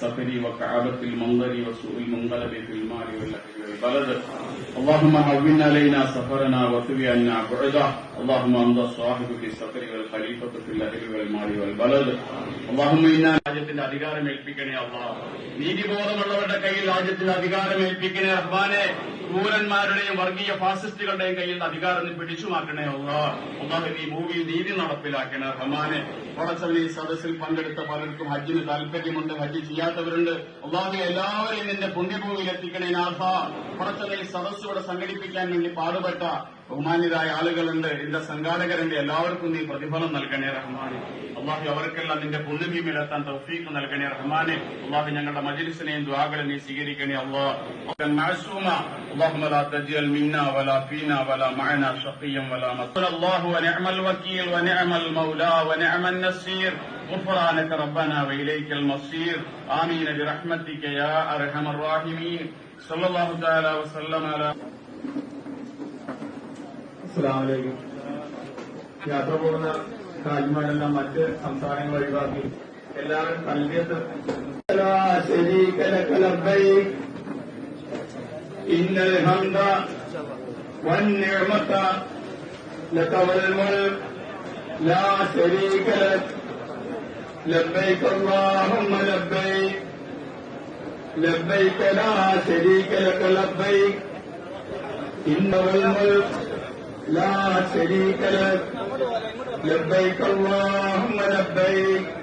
السفر وكعبة المنظر وسوء المنقلب في المال والأهل والبلد اللهم هون علينا سفرنا وطوي عنا بعده اللهم أنت الصاحب في السفر والخليفة في الأهل والمال والبلد اللهم إنا രാജ്യത്തിന്റെ അധികാരം ഏൽപ്പിക്കണേ അള്ളാ നീതിബോധമുള്ളവരുടെ കയ്യിൽ രാജ്യത്തിന്റെ അധികാരം ഏൽപ്പിക്കണേ റഹ്മാനെ ക്രൂരന്മാരുടെയും വർഗീയ ഫാസിസ്റ്റുകളുടെയും കയ്യിൽ നിന്ന് അധികാരം നീ പിടിച്ചു മാറ്റണേ അള്ളാ. അള്ളാഹു നീ ഭൂമിയിൽ നീതി നടപ്പിലാക്കണേ റഹ്മാനെ. പടച്ചവൻ ഈ സദസ്സിൽ പങ്കെടുത്ത പലർക്കും ഹജ്ജിന് താല്പര്യമുണ്ട് ഹജ്ജ് ചെയ്യാത്തവരുണ്ട്. അള്ളാഹു എല്ലാവരെയും നിന്റെ പുണ്യഭൂമിയിൽ എത്തിക്കണേ നാഥ. പടച്ചവൻ ഈ സദസ്സുകൂടെ സംഘടിപ്പിക്കാൻ വേണ്ടി പാടുപെട്ട ബഹുമാന്യരായ ആളുകളുണ്ട് ഇതിന്റെ സംഘാടകരുണ്ട് എല്ലാവർക്കും നീ പ്രതിഫലം നൽകണേ റഹ്മാനെ അള്ളാഹു അവർക്കെല്ലാം നിന്റെ പുണ്യഭൂമിയിലെത്താൻ തൗഫീഖ് നൽകണേ റഹ്മാനെ അള്ളാഹു ഞങ്ങളുടെ മജിലിസിനെയും ദ്വാകളെ നീ സ്വീകരിക്കണേ അള്ളാഹ് معصوم اللهم لا تجعل منا ولا فينا ولا معنا شقيا ولا مصر الله ونعم الوكيل ونعم المولى ونعم النصير غفرانك ربنا وإليك المصير آمين برحمتك يا أرحم الراحمين صلى الله تعالى وسلم على അസ്സലാമലൈക്കും യാത്ര പോകുന്ന ഹാജിമാരെല്ലാം മറ്റ് സംസ്ഥാനങ്ങൾ ഒഴിവാക്കി എല്ലാവരും തൽബിയത്ത് لا شريك لك لبيك إن الحمد والنعمة لك والملك لا شريك لك لبيك اللهم لبيك لبيك لا شريك لك لبيك إن الملك لا شريك لك. لبيك اللهم لبيك.